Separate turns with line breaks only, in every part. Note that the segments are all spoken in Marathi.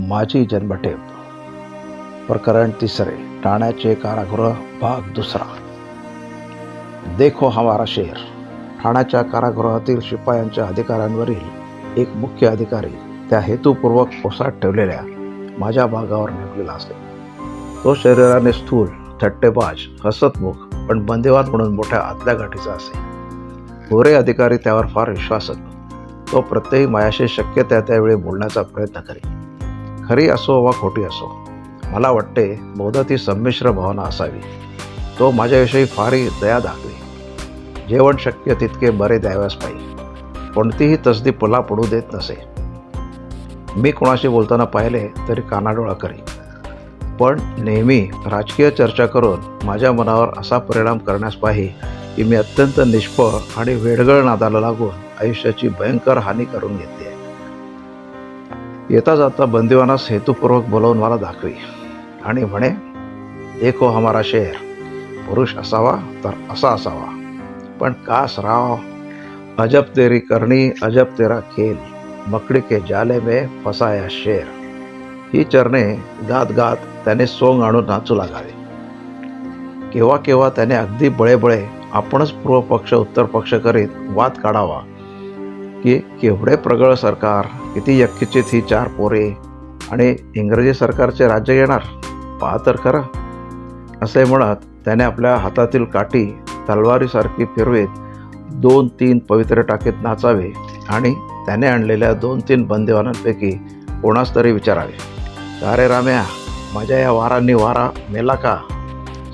माझी जन्मठेप प्रकरण तिसरे ठाण्याचे कारागृह भाग दुसरा. देखो हमारा शेर ठाण्याच्या कारागृहातील शिपायांच्या अधिकाऱ्यांवरील एक मुख्य अधिकारी त्या हेतूपूर्वक पोसात ठेवलेल्या माझ्या भागावर नेमलेला असे तो शरीराने स्थूल थट्टेबाज हसतमुख पण बंदेवान म्हणून मोठ्या आतल्या गाठीचा असे. गोरे अधिकारी त्यावर फार विश्वासक. तो प्रत्येक मायाशी शक्य त्या त्यावेळी बोलण्याचा प्रयत्न करी खरी असो वा खोटी असो मला वाटते बहुधा ती संमिश्र भावना असावी. तो माझ्याविषयी फारही दया दाखवी. जेवण शक्य तितके बरे द्याव्यास पाहिजे. कोणतीही तसदी पुला पडू देत नसे. मी कोणाशी बोलताना पाहिले तरी कानाडोळा करी पण नेहमी राजकीय चर्चा करून माझ्या मनावर असा परिणाम करण्यास पाहिजे की मी अत्यंत निष्फळ आणि वेडगळ नादाला लागून आयुष्याची भयंकर हानी करून घेतली येता जाता बंदिवानास हेतुपूर्वक बोलावून मला दाखवी. आणि म्हणे देखो हमारा शेर पुरुष असावा तर असा असावा. पण कास राव अजब तेरी करणी अजब तेरा खेल मकडी के जाले में फसाया शेर. ही चरणे गात गात त्याने सोंग आणून नाचू लागावे. केव्हा केव्हा त्याने अगदी बळेबळे आपणच पूर्व पक्ष उत्तर पक्ष करीत वाद काढावा. की केवढे प्रगळ सरकार किती यक्किचित ही चार पोरे आणि इंग्रजी सरकारचे राज्य येणार? पहा तर खरं. असे म्हणत त्याने आपल्या हातातील काठी तलवारीसारखी फिरवीत दोन तीन पवित्र टाकीत नाचावे आणि त्याने आणलेल्या दोन तीन बंदिवानांपैकी कोणास तरी विचारावे. का रे राम्या माझ्या या वारांनी वारा मेला का?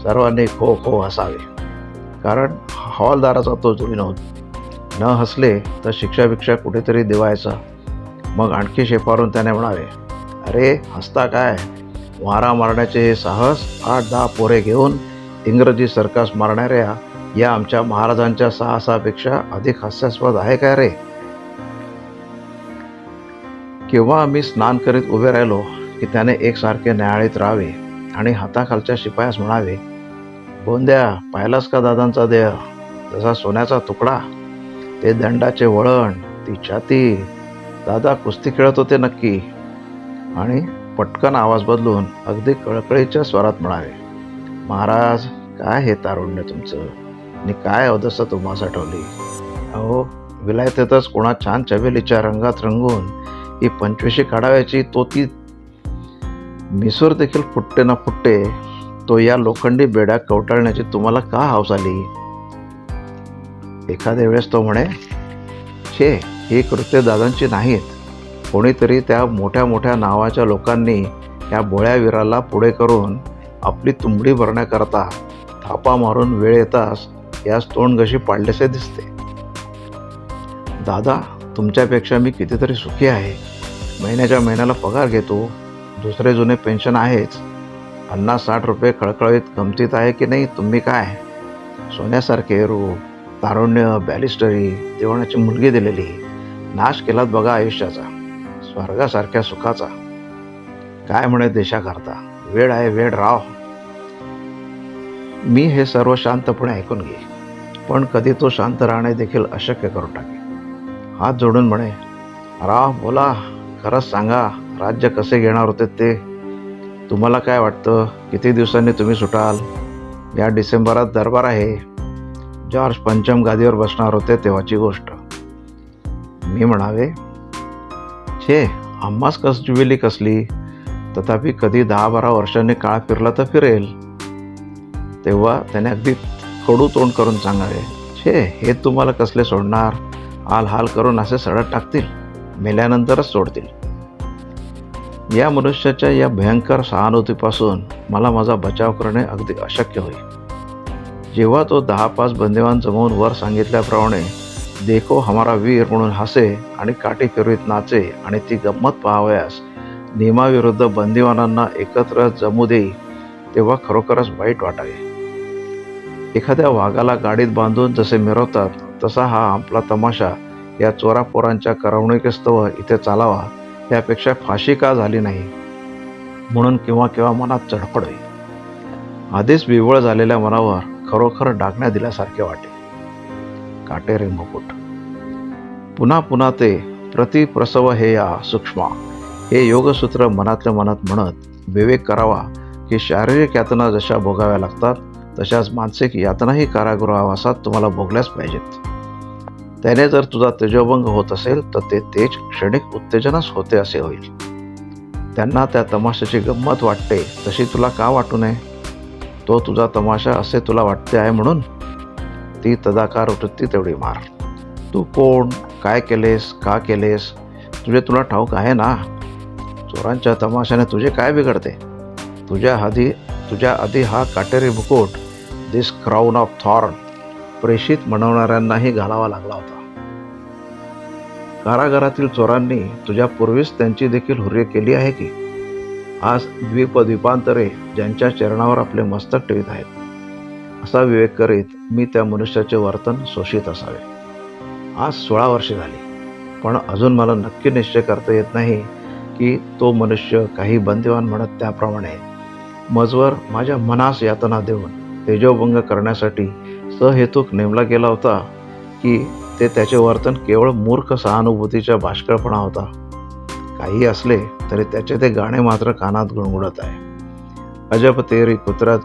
सर्वांनी खो खो हसावे. कारण हवालदाराचा तो विनोद न हसले तर शिक्षा भिक्षा कुठेतरी दिवायचा. मग आणखी शेपारून त्याने म्हणावे अरे हसता काय? वारा मारण्याचे हे साहस आठ दहा पोरे घेऊन इंग्रजी सरकास मारणाऱ्या या आमच्या महाराजांच्या साहसापेक्षा अधिक हास्यास्पद आहे काय रे? केव्हा आम्ही स्नान करीत उभे राहिलो की त्याने एकसारखे न्यायाळीत राहावे आणि हाताखालच्या शिपायास म्हणावे बोंद्या पाहिलास का दादांचा देह? तसा सोन्याचा तुकडा ते दंडाचे वळण ती छाती. दादा कुस्ती खेळत होते नक्की. आणि पटकन आवाज बदलून अगदी कळकळीच्या स्वरात म्हणाले महाराज काय हे तारुण्य तुमचं? आणि काय अवदसा तुम्हा साठवली? अहो विलायतेतच कोणा छान चवेलीच्या रंगात रंगून ही पंचवीशी काढाव्याची तो ती मिसूर देखील फुटते ना फुटते तो या लोखंडी बेड्या कवटाळण्याची तुम्हाला का हाऊस आली? एखाद्या वेळेस तो म्हणे छे ही कृत्य दादांची नाहीत. कोणीतरी त्या मोठ्या मोठ्या नावाच्या लोकांनी या बोळ्यावीराला पुढे करून आपली तुंबडी भरण्याकरता थापा मारून वेळ येताच यास तोंड कशी पाडल्याचे दिसते. दादा तुमच्यापेक्षा मी कितीतरी सुखी आहे. महिन्याच्या महिन्याला पगार घेतो. दुसरे जुने पेन्शन आहेच. पन्नास साठ रुपये खळखळीत गमतीत आहे की नाही तुम्ही काय? सोन्यासारखे रूप तारुण्य बॅलिस्टरी देवाण्याची मुलगी दिलेली नाश केलात बघा आयुष्याचा स्वर्गासारख्या सुखाचा. काय म्हणे देशाकरता? वेळ आहे वेळ राव मी हे सर्व शांतपणे ऐकून घे पण कधी तो शांत राहणे देखील अशक्य करून टाके हात जोडून म्हणे राव बोला खरंच सांगा राज्य कसे घेणार होते ते? तुम्हाला काय वाटतं? किती दिवसांनी तुम्ही सुटाल? या डिसेंबरात दरबार आहे. जॉर्ज पंचम गादीवर बसणार होते तेव्हाची गोष्ट. मी म्हणावे छे आम्हाच कस जुबिली कसली? तथापि कधी दहा बारा वर्षांनी काळ फिरला तर फिरेल. तेव्हा त्याने अगदी कडू तोंड करून सांगावे छे हे तुम्हाला कसले सोडणार? हाल हाल करून असे सडत टाकतील मेल्यानंतरच सोडतील. या मनुष्याच्या या भयंकर सहानुभूतीपासून मला माझा बचाव करणे अगदी अशक्य होईल. जेव्हा तो दहा पाच बंदिवान जमवून वर सांगितल्याप्रमाणे देखो हमारा वीर म्हणून हसे आणि काठी फिरवीत नाचे आणि ती गंमत पाहावयास नियमाविरुद्ध बंदिवानांना एकत्र जमू देई तेव्हा खरोखरच वाईट वाटावे. एखाद्या वाघाला गाडीत बांधून जसे मिरवतात तसा हा आपला तमाशा या चोरापोरांच्या करवणुकीस्तव इथे चालावा यापेक्षा फाशी का झाली नाही? म्हणून केव्हा केव्हा मनात चढपड होईल आधीच विवळ झालेल्या मनावर खरोखर डागण्या दिल्यासारखे वाटे काटेरे मुकुट. पुन्हा पुन्हा ते प्रतिप्रसव हे या सूक्ष्मा. हे योगसूत्र मनातल्या मनात म्हणत विवेक करावा की शारीरिक यातना जशा भोगाव्या लागतात तशाच मानसिक यातनाही कारागृहावासात तुम्हाला भोगल्याच पाहिजेत. त्याने जर तुझा तेजोभंग होत असेल तर ते तेज क्षणिक उत्तेजनच होते असे होईल. त्यांना त्या तमाशाची गंमत वाटते तशी तुला का वाटू नये? तो तुझा तमाशा असे तुला वाटते आहे म्हणून ती तदाकार वृत्ती तेवढी मार. तू कोण काय केलेस का केलेस? तुझे तुला ठाऊक आहे ना? चोरांच्या तमाशाने तुझे काय बिघडते? तुझ्या आधी तुझ्या आधी हा काटेरी मुकुट दिस क्राऊन ऑफ थॉर्न प्रेषित म्हणवणाऱ्यांनाही घालावा लागला होता. कारागारातील चोरांनी तुझ्या पूर्वीच त्यांची देखील हुर्य केली आहे की? आज द्वीपद्वीपांतरे ज्यांच्या चरणावर आपले मस्तक ठेवीत आहेत. असा विवेक करीत मी त्या मनुष्याचे वर्तन शोषित असावे. आज सोळा वर्षे झाली पण अजून मला नक्की निश्चय करता येत नाही की तो मनुष्य काही बंदिवान म्हणत त्याप्रमाणे मजवर माझ्या मनास यातना देऊन तेजोभंग करण्यासाठी सहेतुक नेमला गेला होता की ते त्याचे वर्तन केवळ मूर्ख सहानुभूतीच्या बाष्कळपणा होता. काही असले तरी त्याचे ते गाणे मात्र कानात गुणगुणत आहे. अजब तेरी कुदरत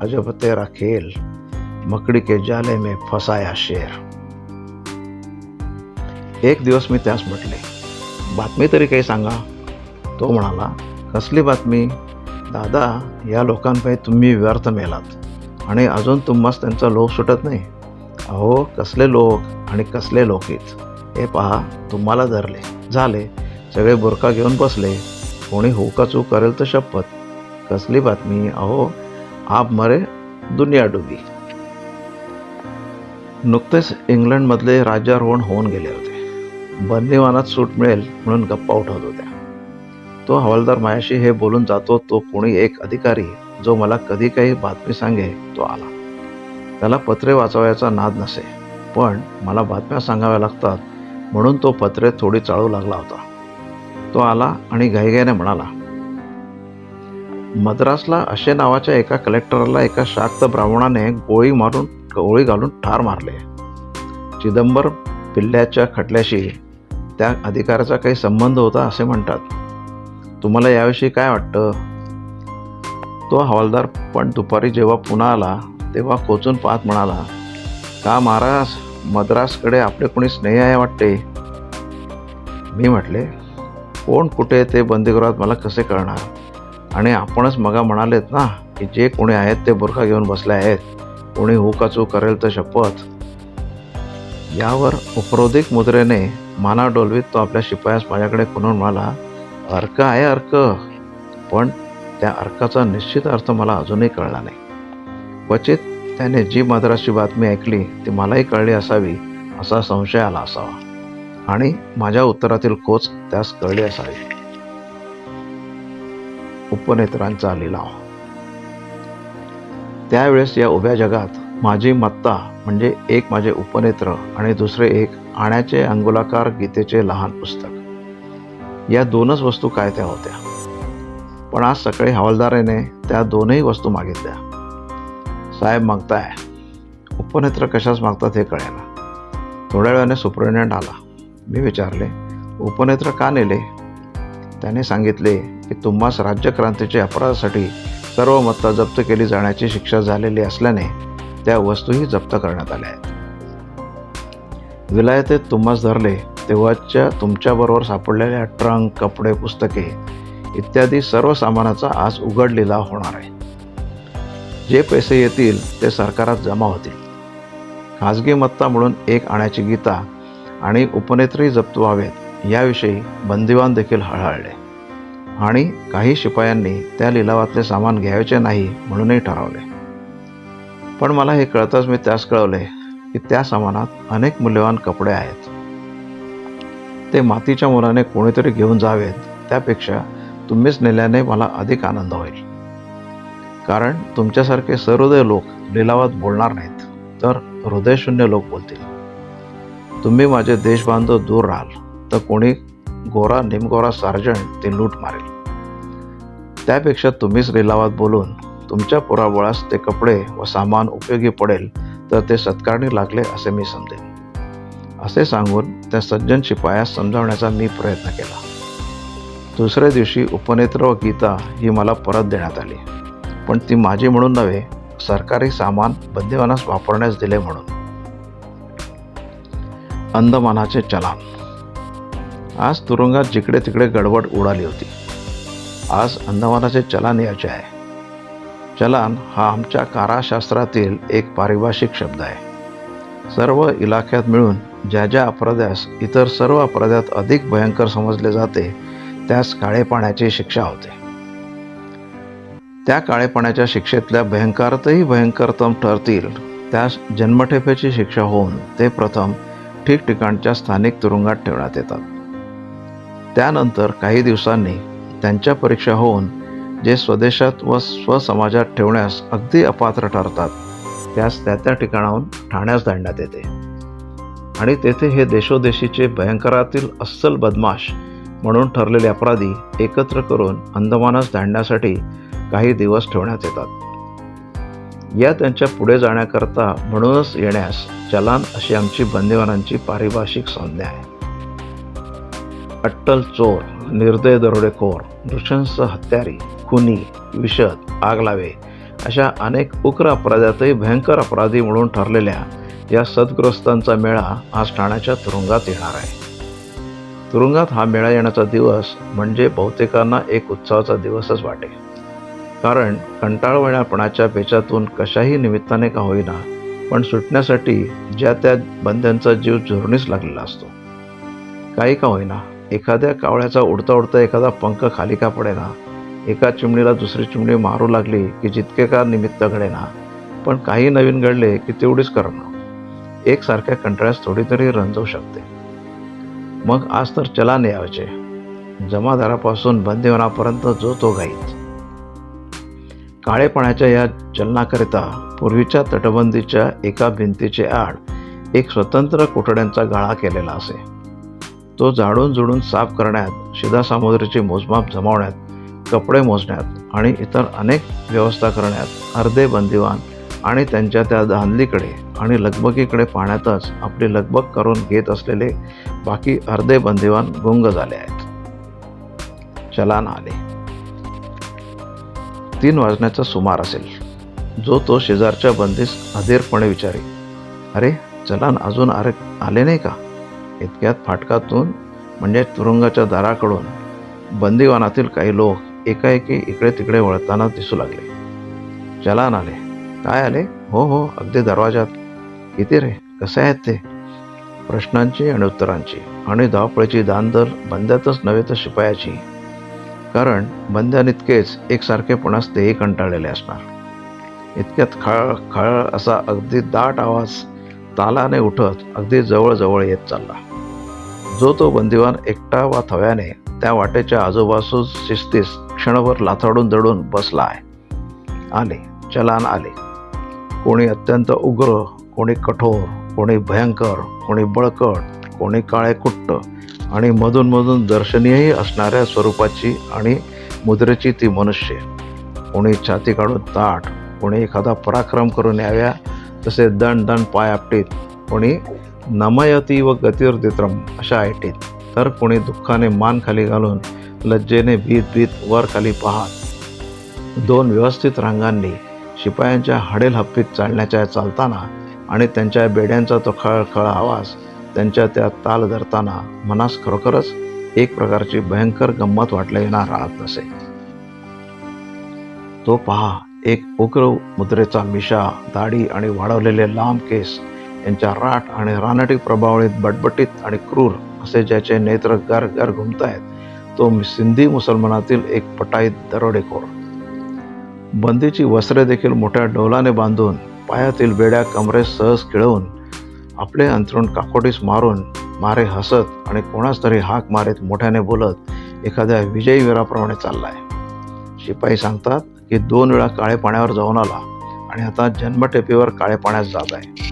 अजब तेरा खेल मकडी के जाले में फसाया शेर. एक दिवस मी त्यास म्हटले बातमी तरी काही सांगा. तो म्हणाला कसली बातमी? दादा या लोकांपायी तुम्ही व्यर्थ मेलात आणि अजून तुम्हास त्यांचा लोक सुटत नाही. अहो कसले लोक आणि कसले लोकीत हे पहा तुम्हाला धरले झाले सगळे बुरका घेऊन बसले. कोणी हुकाचूक करेल तर शपथ. कसली बातमी? अहो आप मरे दुनिया डुबी. नुकतेच इंग्लंडमधले राज्यारोहण होऊन गेले होते. बंदिवानात सूट मिळेल म्हणून गप्पा उठवत होत्या. तो हवालदार मायाशी हे बोलून जातो तो कोणी एक अधिकारी जो मला कधी काही बातमी सांगे तो आला. त्याला पत्रे वाचवायचा नाद नसे पण मला बातम्या सांगाव्या लागतात म्हणून तो पत्रे थोडी चाळू लागला होता. तो आला आणि घाईघाईने म्हणाला मद्रासला अशे नावाच्या एका कलेक्टरला एका शाक्त ब्राह्मणाने गोळी मारून गोळी घालून ठार मारले. चिदंबर पिल्ल्याच्या खटल्याशी त्या अधिकाराचा काही संबंध होता असे म्हणतात. तुम्हाला याविषयी काय वाटतं? तो हवालदार पण दुपारी जेव्हा पुन्हा आला तेव्हा खोचून पाहत म्हणाला का महाराज मद्रासकडे आपले कोणी स्नेह आहे वाटते? मी म्हटले कोण कुठे ते बंदीगृहात मला कसे कळणार? आणि आपणच मगा म्हणालेत ना की जे कोणी आहेत ते बुरखा घेऊन बसले आहेत. कोणी हुकाचू करेल तर शपथ. यावर उपरोधिक मुद्रेने माना डोलवीत तो आपल्या शिपायास माझ्याकडे खुणून म्हणाला अर्क आहे अर्क. पण त्या अर्काचा निश्चित अर्थ मला अजूनही कळला नाही. क्वचित त्याने जी मद्रासची बातमी ऐकली ती मलाही कळली असावी असा संशय आला असावा. आणि माझ्या उत्तरातील खोच त्यास कळले असावे. उपनेत्रांचा लिलाव. त्यावेळेस या उभ्या जगात माझी मत्ता म्हणजे एक माझे उपनेत्र आणि दुसरे एक आण्याचे अंगुलाकार गीतेचे लहान पुस्तक. या दोनच वस्तू काय त्या होत्या? पण आज सकाळी हवालदाराने त्या दोनही वस्तू मागितल्या. साहेब मागताय उपनेत्र कशाच मागतात हे कळायला थोड्या वेळाने सुपरिटेंडंट आला. मी विचारले उपनेत्र का नेले? त्याने सांगितले की तुम्हास राज्यक्रांतीच्या अपराधासाठी सर्व मत्ता जप्त केली जाण्याची शिक्षा झालेली असल्याने त्या वस्तूही जप्त करण्यात आल्या आहेत. विलायतेत तुम्हास धरले तेव्हाच्या तुमच्याबरोबर सापडलेल्या ट्रंक कपडे पुस्तके इत्यादी सर्व सामानाचा आज उघड लिलाव होणार आहे. जे पैसे येतील ते सरकारात जमा होतील. खाजगी मत्ता म्हणून एक आण्याची गीता आणि उपनेत्रही जप्त व्हावेत. याविषयी बंदिवान देखील हळहळले. आणि काही शिपायांनी त्या लिलावातले सामान घ्यायचे नाही म्हणूनही ठरवले. पण मला हे कळताच मी त्यास कळवले की त्या सामानात अनेक मूल्यवान कपडे आहेत. ते मातीच्या मुलाने कोणीतरी घेऊन जावेत त्यापेक्षा तुम्हीच नेल्याने मला अधिक आनंद होईल. कारण तुमच्यासारखे सहृदय लोक लिलावात बोलणार नाहीत तर हृदयशून्य लोक बोलतील. तुम्ही माझे देशबांधव दूर राहाल. तर कोणी गोरा निमगोरा सार्जंट ते लूट मारेल. त्यापेक्षा तुम्हीच लिलावात बोलून तुमच्या पुराबळास ते कपडे व सामान उपयोगी पडेल तर ते सत्कारणी लागले असे मी समजेन. असे सांगून त्या सज्जन शिपायास समजावण्याचा मी प्रयत्न केला. दुसऱ्या दिवशी उपनेत्र व गीता ही मला परत देण्यात आली. पण ती माझी म्हणून नव्हे सरकारी सामान बंदिवानास वापरण्यास दिले म्हणून. अंदमानाचे चलान आज तुरुंगात जिकडे तिकडे गडबड उडाली होती. आज अंदमानाचे चलान याचे आहे. चलान हा आमच्या काराशास्त्रातील एक पारिभाषिक शब्द आहे. सर्व इलाख्यात मिळून ज्या ज्या अपराध्यास इतर सर्व अपराध्यात अधिक भयंकर समजले जाते त्यास काळेपाण्याची शिक्षा होते. त्या काळेपाण्याच्या शिक्षेतल्या भयंकरतही भयंकरतम ठरतील त्यास जन्मठेपेची शिक्षा होऊन ते प्रथम ठिकठिकाणच्या स्थानिक तुरुंगात ठेवण्यात येतात. त्यानंतर काही दिवसांनी त्यांच्या परीक्षा होऊन जे स्वदेशात व स्वसमाजात ठेवण्यास अगदी अपात्र ठरतात त्यास त्या त्या ठिकाणाहून ठाण्यास धाडण्यात येते. आणि तेथे हे देशोदेशीचे भयंकरातील अस्सल बदमाश म्हणून ठरलेले अपराधी एकत्र करून अंदमानास धाडण्यासाठी काही दिवस ठेवण्यात येतात. या त्यांच्या पुढे जाण्याकरता म्हणूनच येण्यास चलान अशी आमची बंदिवानांची पारिभाषिक संज्ञा आहे. अट्टल चोर निर्दय दरोडेखोर नृशंस हत्यारी खुनी विषद आग लावे अशा अनेक उग्र अपराध्यातही भयंकर अपराधी म्हणून ठरलेल्या या सद्ग्रस्तांचा मेळा आज ठाण्याच्या तुरुंगात येणार आहे. तुरुंगात हा मेळा येण्याचा दिवस म्हणजे बहुतेकांना एक उत्सवाचा दिवसच वाटेल. कारण कंटाळवण्यापणाच्या पेचातून कशाही निमित्ताने का होईना पण सुटण्यासाठी ज्या त्या बंद्यांचा जीव झुरणीच लागलेला असतो. काही का होईना एखाद्या कावळ्याचा उडता उडता एखादा पंख खाली का पडेना एका चिमणीला दुसरी चिमणी मारू लागली की जितके का निमित्त घडेना पण काही नवीन घडले की तेवढीच करणं एकसारख्या कंटाळ्यास थोडी तरी रंजवू शकते. मग आज तर चला यावचे जमादारापासून बंदीवनापर्यंत जो तो घाईत काळेपणाच्या या चलनाकरिता पूर्वीच्या तटबंदीच्या एका भिंतीचे आड एक स्वतंत्र कोठड्यांचा गाळा केलेला असे. तो जाडून जुडून साफ करण्यात शिदासामुद्रीचे मोजमाप जमावण्यात कपडे मोजण्यात आणि इतर अनेक व्यवस्था करण्यात अर्धे बंदिवान आणि त्यांच्या त्या धांदलीकडे आणि लगबगीकडे पाहण्यातच आपली लगबग करून घेत असलेले बाकी अर्धे बंदिवान गुंग झाले आहेत. चलान आले. तीन वाजण्याचा सुमार असेल. जो तो शेजारच्या बंदीस अधीरपणे विचारे अरे चलान अजून अरे आले नाही का? इतक्यात फाटकातून म्हणजे तुरुंगाच्या दाराकडून बंदीवानातील काही लोक एकाएकी इकडे तिकडे वळताना दिसू लागले. चलान आले. काय आले? हो हो अगदी दरवाजात किती रे कसे आहेत ते? प्रश्नांची आणि उत्तरांची आणि धावपळीची दानदर बंद्यातच नव्हे तर शिपायाची कारण बंद्यानितकेच एकसारखेपणास तेही कंटाळलेले असणार. इतक्यात खळ खळ असा अगदी दाट आवाज तालाने उठत अगदी जवळजवळ येत चालला. जो तो बंदिवान एकटा वा थव्याने त्या वाटेच्या आजूबाजूस शिस्तीस क्षणभर लाथाडून दडून बसला आहे. आले चलान आले. कोणी अत्यंत उग्र कोणी कठोर कोणी भयंकर कोणी बळकट कोणी काळे कुट्ट आणि मधून मधून दर्शनीयही असणाऱ्या स्वरूपाची आणि मुद्रेची ती मनुष्य. कोणी छाती काढून ताट कोणी एखादा पराक्रम करून याव्या तसे दण दण पाय आपटीत कोणी नमयती व गतिर्दित्रम अशा ऐटीत तर कोणी दुःखाने मान खाली घालून लज्जेने भीत भीत वर खाली पाहात. दोन व्यवस्थित रांगांनी शिपायांच्या हडेल हप्पीत चालण्याच्या चालताना आणि त्यांच्या बेड्यांचा तो खळखळ आवाज त्यांच्या त्या ताल धरताना मनास खरोखरच एक प्रकारची भयंकर गंमत वाटल्या येणार राहत नसे. तो पहा एक उग्र मुद्रेचा मिशा दाढी आणि वाढवलेले लांब केस यांच्या राठ आणि रानटी प्रभावळीत बटबटीत आणि क्रूर असे ज्याचे नेत्र गर गर घुमतायत तो सिंधी मुसलमानातील एक पटाईत दरोडेखोर. बंदीची वस्त्रे देखील मोठ्या डोलाने बांधून पायातील बेड्या कमरेस सहज खिळवून आपले अंथरूण काकोटीस मारून मारे हसत आणि कोणास तरी हाक मारीत मोठ्याने बोलत एखाद्या विजयी वीराप्रमाणे चाललाय. शिपाई सांगतात की दोन वेळा काळे पाण्यावर जाऊन आला आणि आता जन्मटेपीवर काळे पाण्यात जात आहे.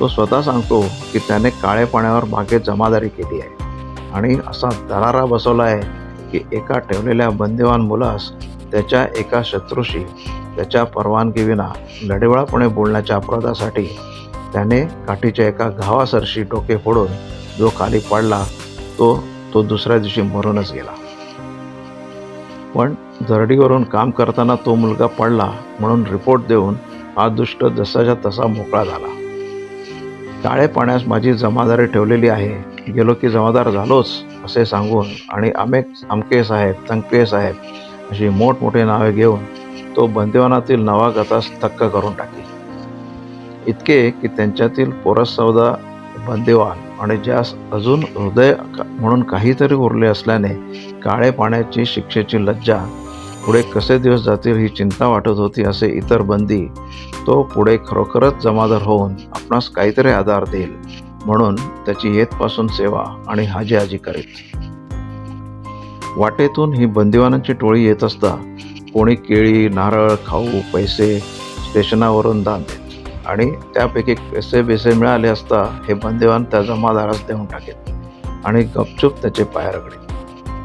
तो स्वतः सांगतो की त्याने काळे पाण्यावर मागे जमादारी केली आहे आणि असा दरारा बसवला आहे की एका ठेवलेल्या बंदिवान मुलास त्याच्या एका शत्रूशी त्याच्या परवानगीविना लढेवळापणे बोलण्याच्या अपराधासाठी त्याने काठीच्या एका घावासरशी डोके फोडून जो खाली पडला तो तो दुसऱ्या दिवशी मरूनच गेला. पण जरडीवरून काम करताना तो मुलगा पडला म्हणून रिपोर्ट देऊन हा दुष्ट जसाच्या तसा मोकळा झाला. काळे पाण्यास माझी जमादारी ठेवलेली आहे. गेलो की जमादार झालोच असे सांगून आणि आमेक अमके साहेब तंके साहेब अशी मोठमोठे नावे घेऊन तो बंदिवानातील नवागतास थक्क करून टाकी. इतके की त्यांच्यातील पोरसौदा बंदिवान आणि ज्यास अजून हृदय म्हणून काहीतरी उरले असल्याने काळे पाण्याची शिक्षेची लज्जा पुढे कसे दिवस जातील ही चिंता वाटत होती असे इतर बंदी तो पुढे खरोखरच जमादार होऊन आपणास काहीतरी आधार देईल म्हणून त्याची येतपासून सेवा आणि हाजी हाजी करीत. वाटेतून ही बंदिवानांची टोळी येत असता कोणी केळी नारळ खाऊ पैसे स्टेशनावरून दान देत. आणि त्यापैकी पैसे बेसे मिळाले असता हे बंदेवान त्या जमादारास देऊन टाकेल आणि गपचूप त्याचे पाय रगडे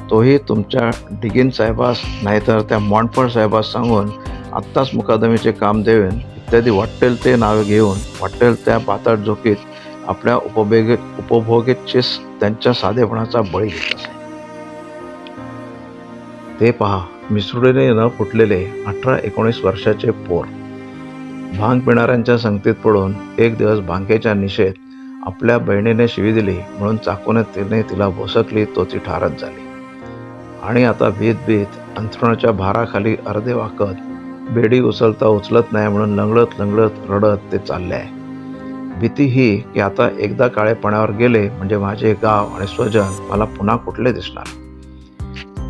तोही तुमच्या डिगिन साहेबास नाहीतर त्या मॉन्टफळ साहेबास सांगून आत्ताच मुकादमीचे काम देवेन इत्यादी वाटेल ते नावे घेऊन वाटेल त्या पातळ झोकीत आपल्या उपभोग उपभोगेचेच त्यांच्या साधेपणाचा बळी घेत असे. ते पहा मिसरुडीने न फुटलेले अठरा एकोणीस वर्षाचे पोर. भांग पिणाऱ्यांच्या संगतीत पडून एक दिवस भांगेच्या निषेध आपल्या बहिणीने शिवी दिली म्हणून चाकूने तिने तिला भोसकली तो ती ठारच झाली. आणि आता भीत भीत अंथरुणाच्या भाराखाली अर्धे वाकत बेडी उचलता उचलत नाही म्हणून लंगडत लंगडत रडत ते चालले आहे. भीती ही की आता एकदा काळेपणावर गेले म्हणजे माझे गाव आणि स्वजन मला पुन्हा कुठले दिसणार?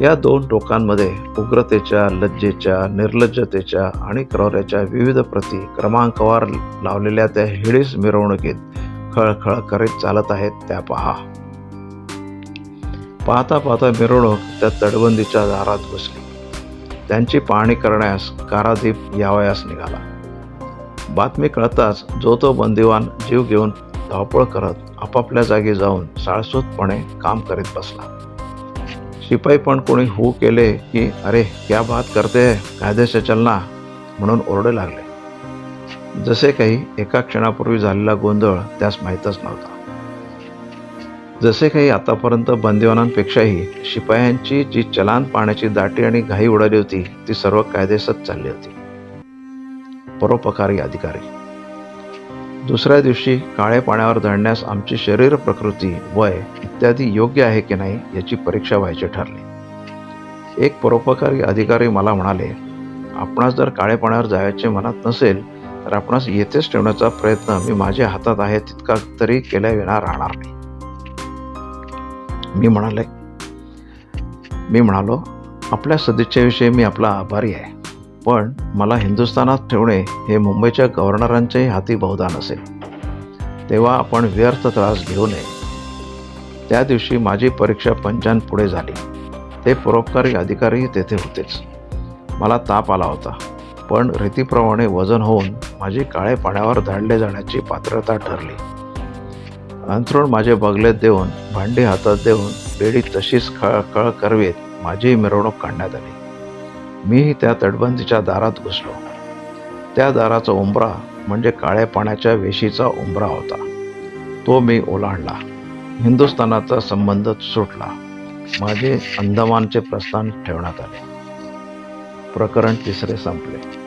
या दोन टोकांमध्ये उग्रतेच्या लज्जेच्या निर्लज्जतेच्या आणि क्रौर्याच्या विविध प्रती क्रमांकवार लावलेल्या त्या हिडीस मिरवणुकीत खळखळ करीत चालत आहेत त्या पहा. पाहता पाहता मिरवणूक त्या तटबंदीच्या दारात घुसली. त्यांची पाहणी करण्यास कारादीप यावयास निघाला. बातमी कळताच जो तो बंदिवान जीव घेऊन धावपळ करत आपापल्या जागी जाऊन साळसूतपणे काम करीत बसला. शिपाई पण कोणी हो केले की अरे क्या बात करते है चलना म्हणून ओरडे लागले. जसे काही एका क्षणापूर्वी झालेला गोंधळ त्यास माहीतच नव्हता. जसे काही आतापर्यंत बंदिवानांपेक्षाही शिपायांची जी चलान पाण्याची दाटी आणि घाई उडाली होती ती सर्व कायदेसच चालली होती. परोपकारी अधिकारी. दुसऱ्या दिवशी काळे पाण्यावर धडण्यास आमची शरीर प्रकृती वय इत्यादी योग्य आहे की नाही याची परीक्षा व्हायची ठरली. एक परोपकारी अधिकारी मला म्हणाले आपणास जर काळे पाण्यावर जायचे मनात नसेल तर आपणास येथेच ठेवण्याचा प्रयत्न मी माझ्या हातात आहे तितका तरी केल्याविना राहणार नाही. मी म्हणाले मी म्हणालो आपल्या सदिच्छेविषयी मी आपला आभारी आहे. पण मला हिंदुस्थानात ठेवणे हे मुंबईच्या गव्हर्नरांच्याही हाती बहुदान असेल. तेव्हा आपण व्यर्थ त्रास घेऊ नये. त्या दिवशी माझी परीक्षा पंचांपुढे झाली. ते परोपकारी अधिकारीही तेथे होतेच. मला ताप आला होता. पण रीतीप्रमाणे वजन होऊन माझी काळे पाण्यावर धाडले जाण्याची पात्रता ठरली. अंथरूण माझे बगलेत देऊन भांडी हातात देऊन बेडी तशीच खळखळ करवीत माझी मिरवणूक काढण्यात आली. मीही त्या तटबंदीच्या दारात घुसलो. त्या दाराचा उंबरा म्हणजे काळ्या पाण्याच्या वेशीचा उंबरा होता. तो मी ओलांडला. हिंदुस्थानाचा संबंध सुटला. माझे अंदमानचे प्रस्थान ठेवण्यात आले. प्रकरण तिसरे संपले.